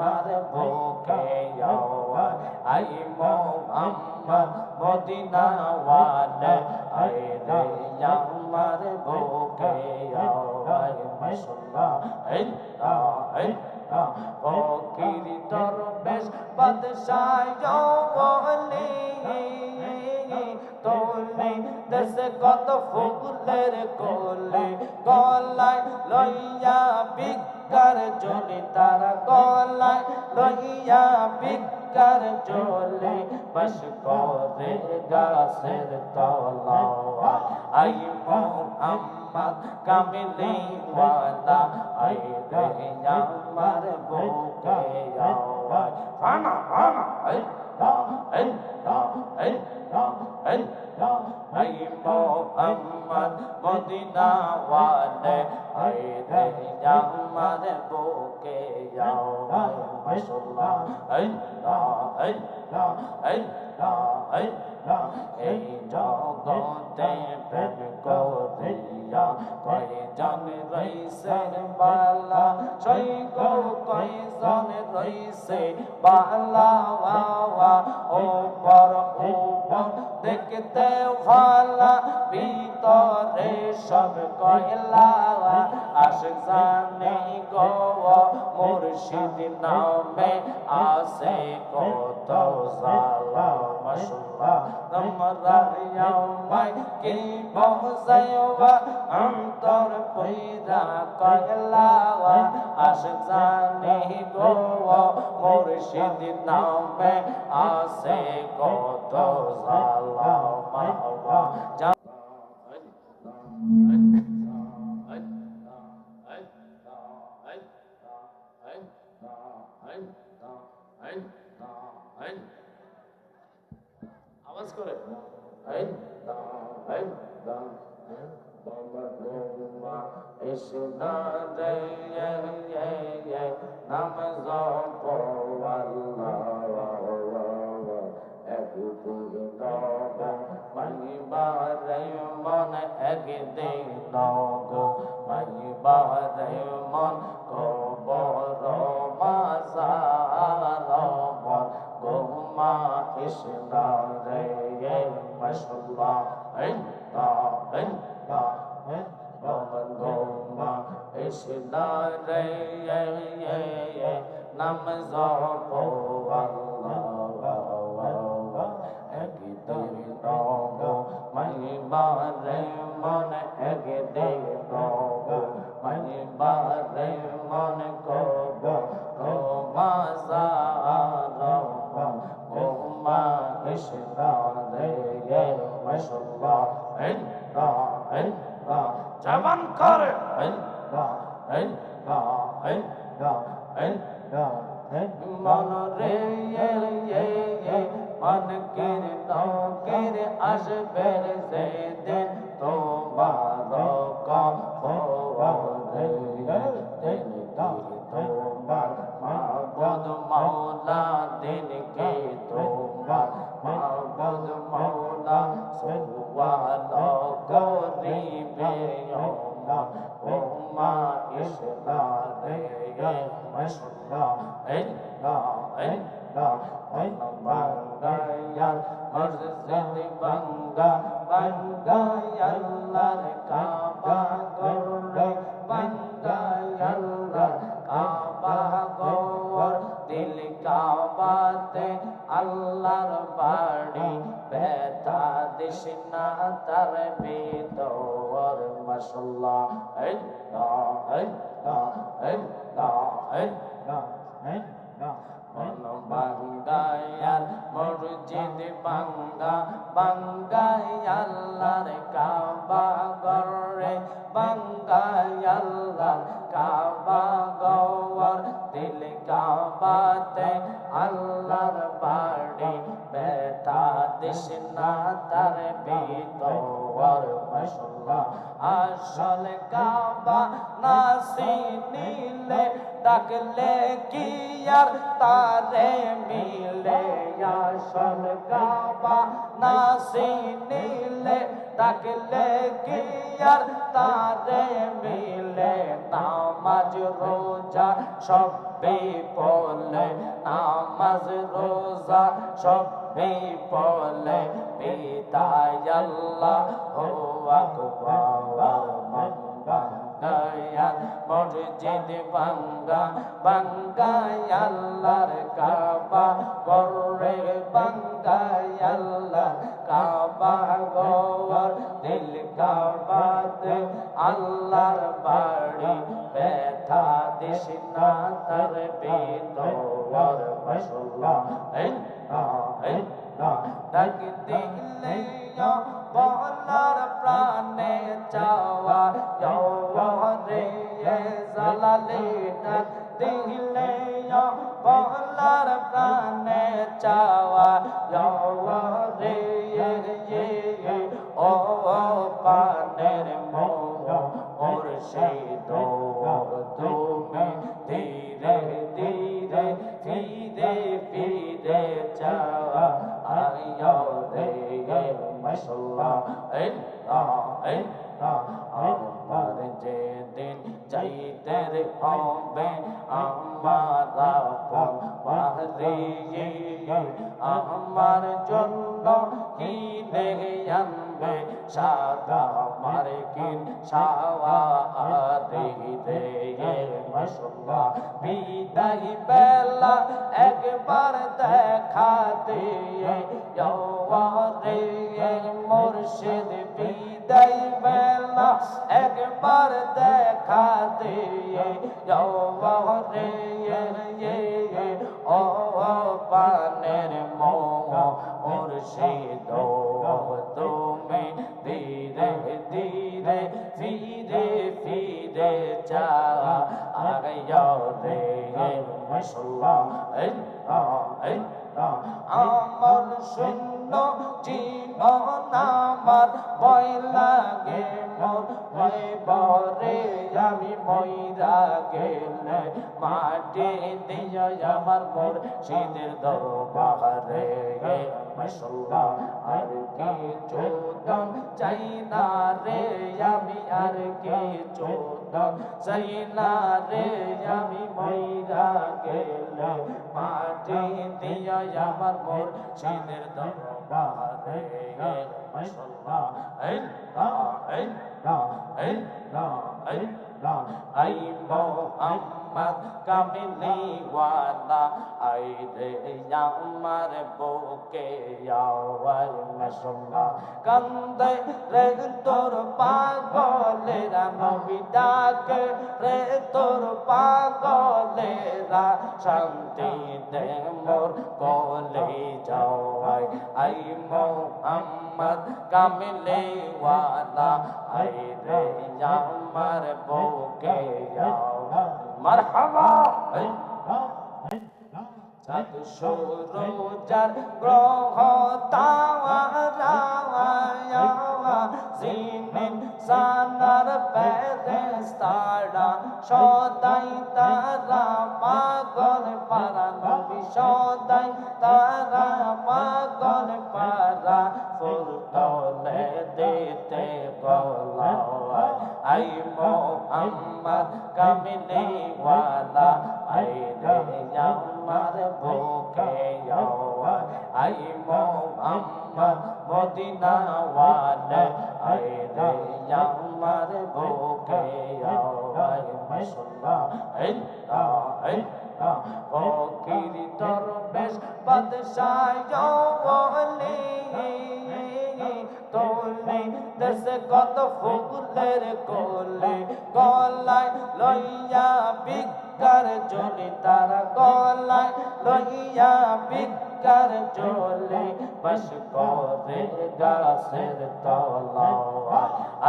আমার বুকে আই মোহাম্মদ মদিনা ওয়ালা আই রে আমার বুকে আওয়াজ মাশাআল্লাহ আল্লাহ আল্লাহ ফকির দরবেশ বাদশাহ ওলি তোলে দেশ কত ফুলের কোলে গাছের তলা আই মোহাম্মদ কামিলে ওয়ালা আই রে আমার বুকে আওয়াজ ফানা ফানা আই লা আই লা আই মোহাম্মদ মদিনা ওয়ালে আই রে আমার বুকে আওয়াজ মাশাআল্লাহ আই লা আই লা আই লা আই লা এই জগতে প্রেম করিয়া কয় জন রইসেন বালা? সই গো কয় জন রইসে বালা? ওয়া ও পর ও দেখতে ভালা ভিতরে সব কয়লা। আশিক জানে গো মুর্শিদ নামে আসে কত জালা মাশাআল্লাহ আমরা ইয়ামাই কি বহসাইবা অন্তর পয়দা কয়লা আশিক জানে গো মুর্শিদ নামে আসে কত জালা মাহবা আওয়াজ করে? নাম জপ মাইবারে মন একদিন গো মাইবারে জবান করে মন রে মন কির নকির আসবে সে দিন তোমার তোমার মাবুদ মাওলা দিন কি আল্লাহর বাড়ি বেতা দিশনা তার ভিতর। মাশাল্লাহ আল্লাহ আল্লাহ আল্লাহ আল্লাহ আল্লাহ বাঙ্গায়াল মসজিদ বাঙ্গা বাঙ্গায়াল্লার কাবা গরে বাঙ্গায়াল্লার কাবা দিল কাবাতে আল্লাহর বাড়ি, বেটা দিস না তার ভিতর মাশাল্লাহ আসল কাবা নাসি নীলে ডাকলে আর তারে মিলে আসল কাবা নাসি নীলে ডাকলে কি আর তারে মিলে নামাজ রোজা সবে পলে নামাজ রোজা সবে পলে পিতায় আল্লাহ হো আকবার বাঙ্গায়াল মসজিদ বাঙ্গা বাঙ্গায় আল্লাহর কাবা করে বাঙ্গায় আল্লাহ কাবা গোর দিল কাবাতে আল্লাহর বাড়ি, ব্যথা দিস না তার বেদর মশলা ডাক দিলে বলার প্রাণে চাওয়া রে জালালে দিলে, বলার প্রাণে চাওয়া রে ও পানের মোহ ওর সেই দো তুমি ধীরে ধীরে, ফিরে ফিরে চাওয়া, আয়ো রে আমার যেদিন চাইতে হবে আমার আমার জন্য কি দেখে আনবে সাদা মার্কিন সাওয়া আরে রে মশলা বিদায় বেলা একবার দেখা দিয়ে রে মুর্শিদ বিদায় বেলা একবার দেখা দিয়ে রে ও পানের মোহ মুর্শিদ তুমি ধীরে ধীরে, ফিরে ফিরে যা। আগাইয়া রে মশলা আমার শূন্য জীবন আমার ভয় লাগে মোর ভয় বরে আমি ময়রা গেলে মাটি দিয়ে আমার মোর শীতের দরবারে মশলা আর কি চোদন চাই না রে আমি, আর কি চোদন চাই না রে আমি ময়রা গেলে মাটি দিয়া আমার মোর শীতের দরবারে মশলা এই না এই না এই না এই না আই মোহাম্মদ কামিলি ওয়ালা আই রে আমার বুকে আওয়াজ মশলা কান্দে রে তোর পাগলেরা নবী ডাকে রে তোর পাগলেরা শান্তি দে মোর কোলে যাওয়াই আই মোহাম্মদ কামিলি ওয়ালা আই রে আমার বুকে আওয়াজ মারহাবা। চাঁদ সূরজার গ্রহ তাওয়া জিনিন সানার সদাই তারা, পাগল পারা, নবী সদাই তারা, পাগল পারা ফুল তোলে দিতে গলা আই মোহাম্মদ কামিলি ওয়ালা আইরে আমার বুকে আই মোহাম্মদ মদিনা ওয়ালা আইরে আমার বুকে আই মশলা এই না গাছের তলা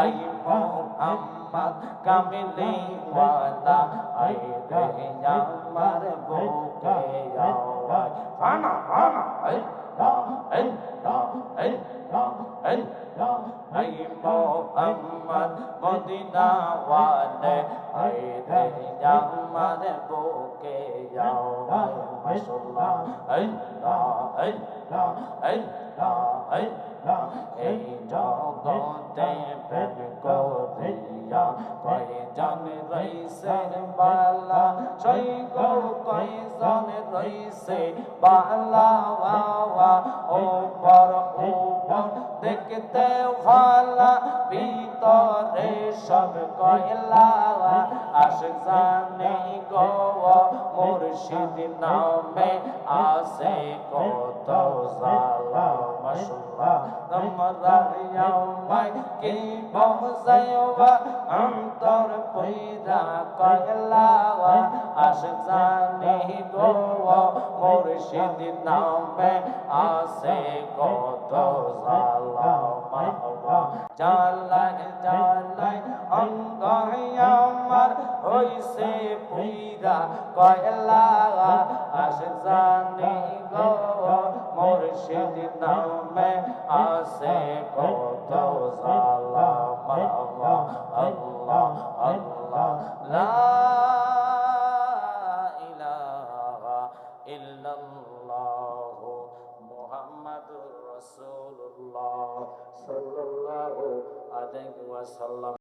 আই মোহাম্মদ কামিলি ওয়ালা আই রে আমার বুকে আওয়াজ। ফানা ফানা এই এই এই মোহাম্মদ মদিনা ওয়ালে আই রে আমার বুকে আওয়াজ মাশাআল্লাহ এই এই এই এই এই জগতে প্রেম করিয়া কয়জন রইছে বালা? সই গো কয়জন রইছে? বালা ওয়া ও পর উপর দেখতে ভালা ভিতরে সব কয়লা। আশিক জানে গো মুর্শিদ নামে আসে কত জালা। অন্তর পয়দা কয়লা আশিক জানে গো মুর্শিদ নামে আসে কত জালা মাহবা জালাই জালাই অঙ্গ আমার হইছে পুইরা কয়লা আশিক জানে গো মুর্শিদ নামে আসে কত জালা আল্লাহ আল্লাহ লা ইলাহা ইল্লাল্লাহ মুহাম্মাদুর রাসূলুল্লাহ সাল্লাল্লাহু আলাইহি ওয়াসাল্লাম